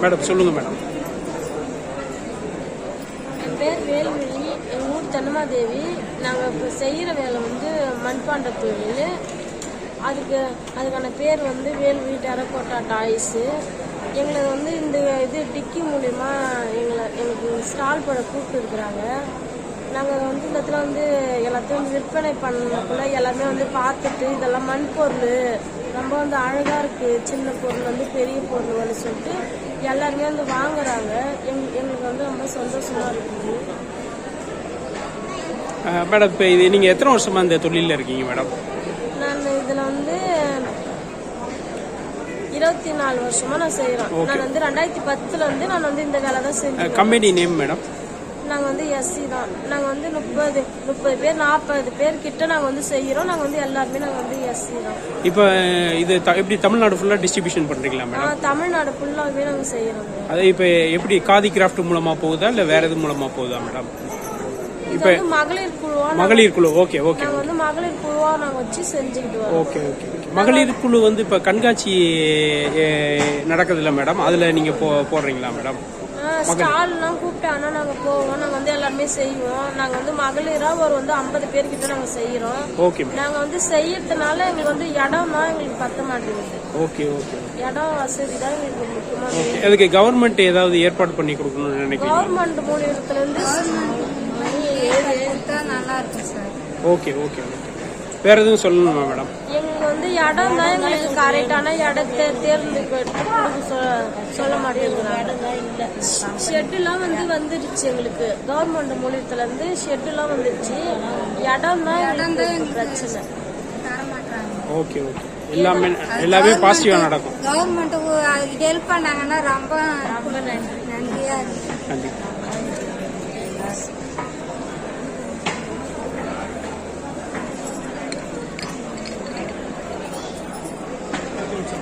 Madam சொல்லுங்க madam. என் பேர் வேல்விழி. எங்கள் ஊர் தன்னமாதேவி. நாங்கள் இப்போ செய்கிற வேலை வந்து மண்பாண்ட தொழில். அதுக்கு அதுக்கான பேர் வந்து வேல்விழி டெரக்கோட்டா டாய்ஸு. எங்களை வந்து இந்த இது டிக்கி மூலிமா எங்களை எங்களுக்கு ஸ்டால் போட கூப்பிட்டுருக்குறாங்க. நாங்கள் வந்து இந்த இடத்துல வந்து எல்லாத்தையும் வந்து விற்பனை பண்ணக்குள்ள எல்லாமே வந்து பார்த்துட்டு இதெல்லாம் மண் பொருள். ரொம்ப வந்து அழகாக இருக்குது சின்ன பொருள் வந்து பெரிய பொருள் வந்து சொல்லிட்டு எல்லாருமே வந்து வாங்குறாங்க. எங் எங்களுக்கு வந்து ரொம்ப சந்தோஷமாக இருக்குது. மேடம் இப்போ இது நீங்கள் எத்தனை வருஷமா இந்த தொழிலில் இருக்கீங்க மேடம்? நான் இதில் வந்து இருபத்தி நாலு வருஷமா நான் செய்கிறேன் நான் வந்து ரெண்டாயிரத்தி பத்தில் வந்து நான் வந்து இந்த வேலை தான் செஞ்சேன் கம்பெனி நேம் மேடம்? நாங்கள் வந்து எஸ்சி தான். நாங்கள் வந்து முப்பது முப்பது பேர் நாற்பது பேர் கிட்ட நாங்கள் வந்து செய்கிறோம் நாங்கள் வந்து எல்லாருமே நாங்கள் வந்து எஸ்சி தான். இப்போ இது த- எப்படி தமிழ்நாடு ஃபுல்லாக டிஸ்ட்ரிபியூஷன் பண்ணுறீங்களா மேடம் தமிழ்நாடு ஃபுல்லாகவே நாங்கள் செய்கிறோங்க அது இப்போ எப்படி காதி கிராஃப்ட் மூலமாக போகுதா இல்லை வேற எது மூலமாக போகுதா மேடம் இது வந்து மகளிர் குழுவா மகளிர் குழு ஓகே ஓகே நாங்கள் வந்து மகளிர் குழுவா நாங்கள் வச்சு செஞ்சுக்கிட்டு வரோம். ஓகே ஓகே ஓகே மகளிர் குழு வந்து இப்போ கண்காட்சி நடக்குதுல்ல மேடம் அதில் நீங்கள் போ போடுறீங்களா மேடம் ஸ்டால்லாம் கூப்பிட்டாங்கன்னா நாங்கள் போவோம். நாங்கள் வந்து எல்லாருமே செய்வோம். நாங்கள் வந்து மகளிராக ஒரு வந்து ஐம்பது பேர்கிட்ட நாங்கள் செய்கிறோம் ஓகே நாங்கள் வந்து செய்யறதுனால எங்களுக்கு வந்து இடம் தான் எங்களுக்கு பத்த மாட்டேங்குது. Okay okay. இடம் வசதி தான் எங்களுக்கு முக்கியமாக அதுக்கு கவர்மெண்ட் ஏதாவது ஏற்பாடு பண்ணி கொடுக்கணும்னு நினைக்கிறீங்க? கவர்மெண்ட் மூலியத்துலேருந்து நல்லா இருக்கும் சார். Okay okay okay. வேற எதுவும் சொல்லணுமா மேடம்? எங்களுக்கு வந்து இடம் தான் எங்களுக்கு கரெக்டான இடத்தை தேர்ந்து கொடுக்க சொல்ல- மாட்டேங்கிறாங்க. ஷெட்டுலாம் வந்து வந்துருச்சு எங்களுக்கு. கவர்மெண்ட் மூலியத்துலேருந்து ஷெட்டுலாம் வந்துருச்சு இடம் தான் எங்களுக்கு பிரச்சனை. தர மாட்டாங்க ஓகே ஓகே. எல்லாமே எல்லாமே பாசிட்டிவாக நடக்கும். கவர்மெண்ட் ஹெல்ப் பண்ணாங்கன்னா ரொம்ப ரொம்ப கண்டிப்பாக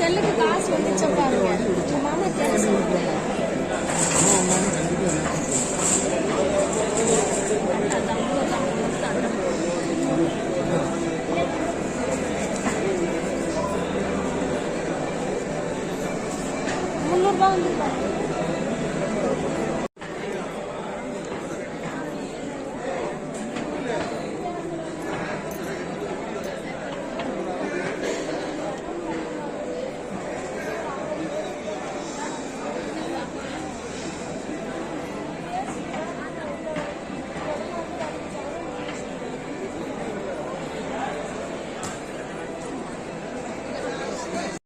செல்லுக்கு காசு வந்துச்சு பாருங்க. மாமா தெரிஞ்சு முந்நூறுபா வந்துருக்கா?